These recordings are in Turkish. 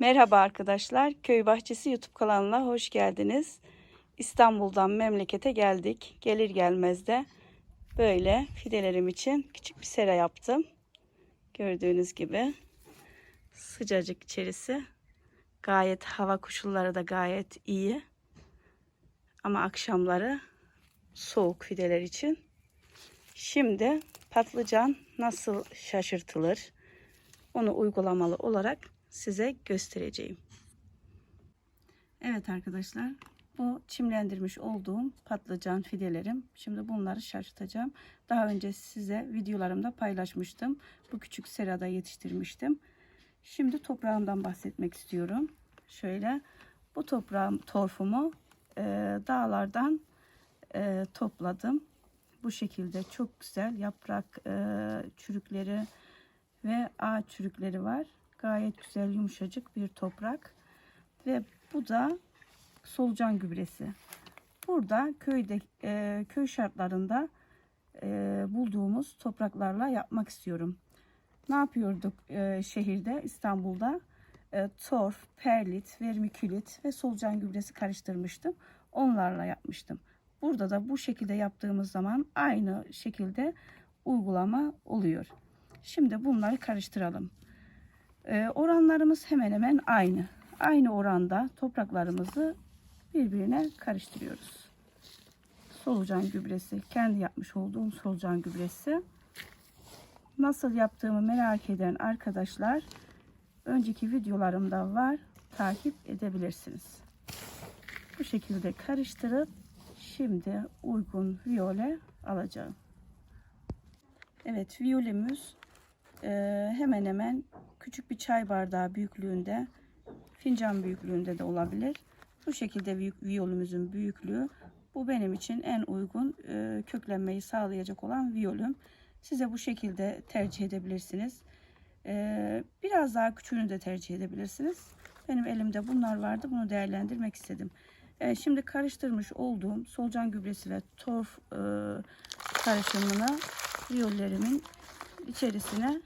Merhaba arkadaşlar. Köy Bahçesi YouTube kanalına hoş geldiniz. İstanbul'dan memlekete geldik. Gelir gelmez de böyle fidelerim için küçük bir sera yaptım. Gördüğünüz gibi sıcacık içerisi. Gayet hava koşulları da gayet iyi. Ama akşamları soğuk fideler için. Şimdi patlıcan nasıl şaşırtılır? Onu uygulamalı olarak size göstereceğim. Evet arkadaşlar bu çimlendirmiş olduğum patlıcan fidelerim. Şimdi bunları şaşırtacağım. Daha önce size videolarımda paylaşmıştım. Bu küçük serada yetiştirmiştim. Şimdi toprağımdan bahsetmek istiyorum. Şöyle bu toprağım torfumu e, dağlardan e, topladım. Bu şekilde çok güzel yaprak e, çürükleri ve ağaç çürükleri var. Gayet güzel yumuşacık bir toprak. Ve bu da solucan gübresi. Burada köyde e, köy şartlarında e, bulduğumuz topraklarla yapmak istiyorum. Ne yapıyorduk e, şehirde İstanbul'da? E, torf, perlit, vermikülit ve solucan gübresi karıştırmıştım. Onlarla yapmıştım. Burada da bu şekilde yaptığımız zaman aynı şekilde uygulama oluyor. Şimdi bunları karıştıralım. Ee, oranlarımız hemen hemen aynı. Aynı oranda topraklarımızı birbirine karıştırıyoruz. Solucan gübresi, kendi yapmış olduğum solucan gübresi. Nasıl yaptığımı merak eden arkadaşlar önceki videolarımda var. Takip edebilirsiniz. Bu şekilde karıştırıp şimdi uygun viyole alacağım. Evet viyolemiz hemen hemen küçük bir çay bardağı büyüklüğünde fincan büyüklüğünde de olabilir. Bu şekilde büyük viyolümüzün büyüklüğü bu benim için en uygun e, köklenmeyi sağlayacak olan viyolüm. Size bu şekilde tercih edebilirsiniz. E, biraz daha küçüğünü de tercih edebilirsiniz. Benim elimde bunlar vardı. Bunu değerlendirmek istedim. Evet, şimdi karıştırmış olduğum solucan gübresi ve torf e, karışımını viyollerimin içerisine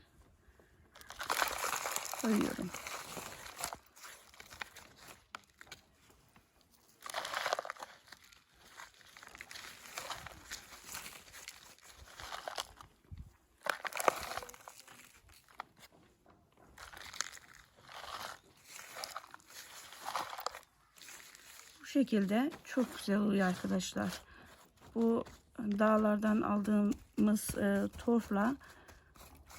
koyuyorum. Bu şekilde çok güzel oluyor arkadaşlar. Bu dağlardan aldığımız e, torfla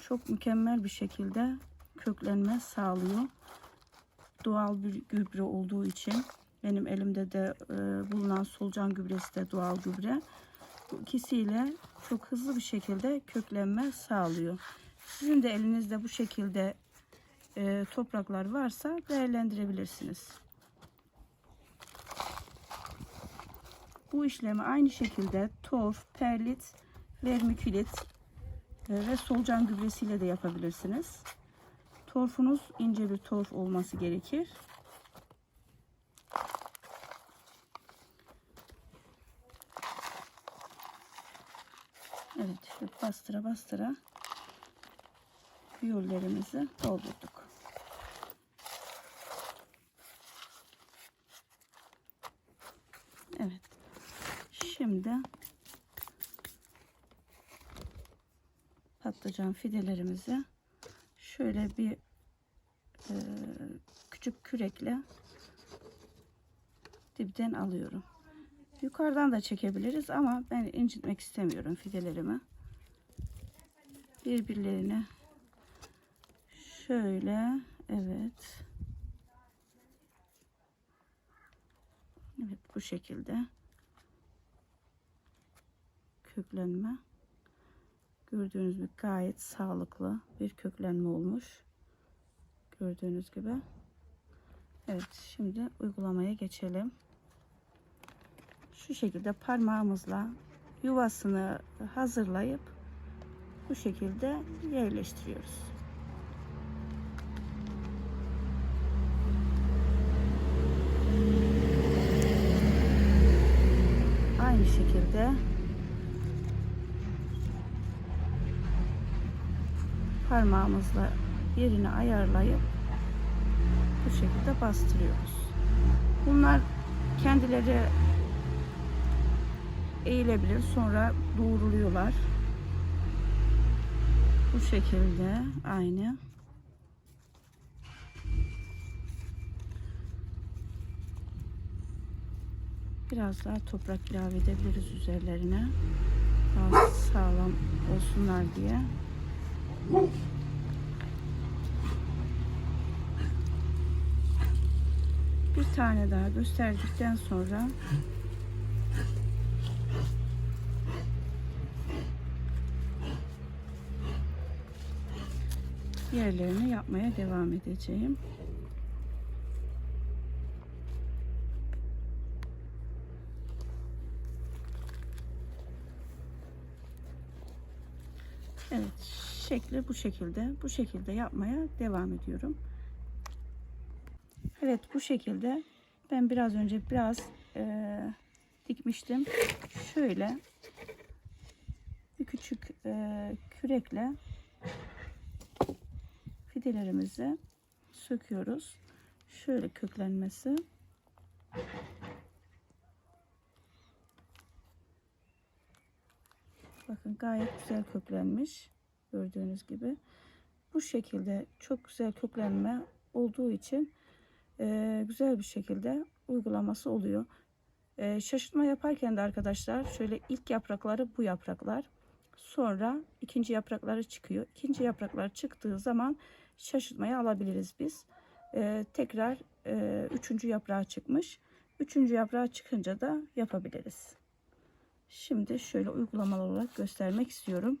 çok mükemmel bir şekilde köklenme sağlıyor. Doğal bir gübre olduğu için benim elimde de e, bulunan solucan gübresi de doğal gübre. Bu ikisiyle çok hızlı bir şekilde köklenme sağlıyor. Sizin de elinizde bu şekilde e, topraklar varsa değerlendirebilirsiniz. Bu işlemi aynı şekilde torf, perlit, vermikülit e, ve solucan gübresiyle de yapabilirsiniz. Torfunuz ince bir torf olması gerekir. Evet, bastıra bastıra yollarımızı doldurduk. Evet. Şimdi patlıcan fidelerimizi şöyle bir e, küçük kürekle dipten alıyorum. Yukarıdan da çekebiliriz ama ben incitmek istemiyorum fidelerimi. Birbirlerine şöyle evet. Evet bu şekilde köklenme. Gördüğünüz gibi gayet sağlıklı bir köklenme olmuş. Gördüğünüz gibi. Evet şimdi uygulamaya geçelim. Şu şekilde parmağımızla yuvasını hazırlayıp bu şekilde yerleştiriyoruz. Aynı şekilde parmağımızla yerini ayarlayıp bu şekilde bastırıyoruz. Bunlar kendileri eğilebilir sonra doğruluyorlar. Bu şekilde aynı. Biraz daha toprak ilave edebiliriz üzerlerine. Daha sağlam olsunlar diye. Bir tane daha gösterdikten sonra yerlerini yapmaya devam edeceğim. Evet, şekli bu şekilde. Bu şekilde yapmaya devam ediyorum. Evet, bu şekilde ben biraz önce biraz eee, dikmiştim. Şöyle bir küçük eee, kürekle fidelerimizi söküyoruz. Şöyle köklenmesi. Bakın gayet güzel köklenmiş. Gördüğünüz gibi. Bu şekilde çok güzel köklenme olduğu için e, güzel bir şekilde uygulaması oluyor. E, şaşırtma yaparken de arkadaşlar şöyle ilk yaprakları bu yapraklar. Sonra ikinci yaprakları çıkıyor. İkinci yapraklar çıktığı zaman şaşırtmayı alabiliriz biz. E, tekrar e, üçüncü yaprağı çıkmış. Üçüncü yaprağı çıkınca da yapabiliriz. Şimdi şöyle uygulamalı olarak göstermek istiyorum.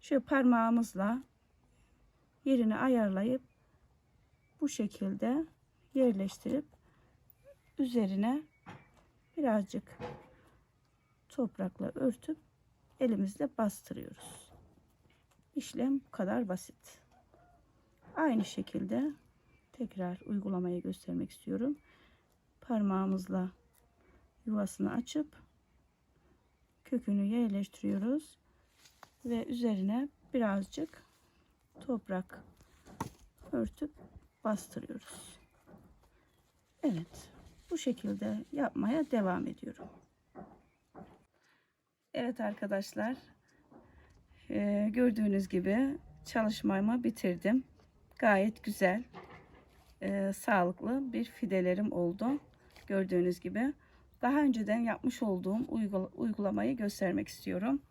Şöyle parmağımızla yerini ayarlayıp bu şekilde yerleştirip üzerine birazcık toprakla örtüp elimizle bastırıyoruz. İşlem bu kadar basit. Aynı şekilde tekrar uygulamayı göstermek istiyorum. Parmağımızla yuvasını açıp kökünü yerleştiriyoruz ve üzerine birazcık toprak örtüp bastırıyoruz. Evet, bu şekilde yapmaya devam ediyorum. Evet arkadaşlar, e, gördüğünüz gibi çalışmamı bitirdim. Gayet güzel, e, sağlıklı bir fidelerim oldu. Gördüğünüz gibi. Daha önceden yapmış olduğum uygulamayı göstermek istiyorum.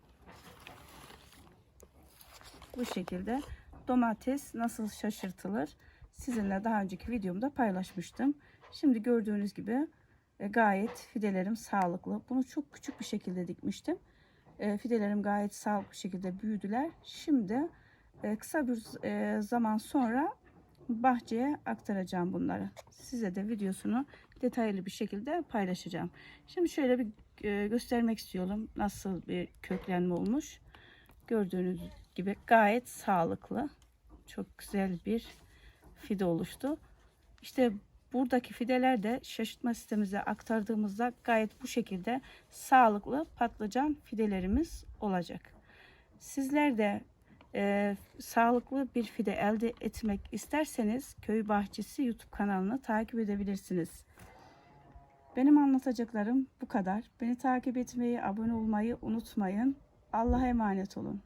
Bu şekilde domates nasıl şaşırtılır sizinle daha önceki videomda paylaşmıştım. Şimdi gördüğünüz gibi e, gayet fidelerim sağlıklı. Bunu çok küçük bir şekilde dikmiştim. E, fidelerim gayet sağlıklı bir şekilde büyüdüler. Şimdi e, kısa bir zaman sonra bahçeye aktaracağım bunları. Size de videosunu detaylı bir şekilde paylaşacağım. Şimdi şöyle bir göstermek istiyorum nasıl bir köklenme olmuş. Gördüğünüz gibi gayet sağlıklı. Çok güzel bir fide oluştu. İşte buradaki fideler de şaşırtma sistemimize aktardığımızda gayet bu şekilde sağlıklı patlıcan fidelerimiz olacak. Sizler de e, sağlıklı bir fide elde etmek isterseniz Köy Bahçesi YouTube kanalını takip edebilirsiniz. Benim anlatacaklarım bu kadar. Beni takip etmeyi, abone olmayı unutmayın. Allah'a emanet olun.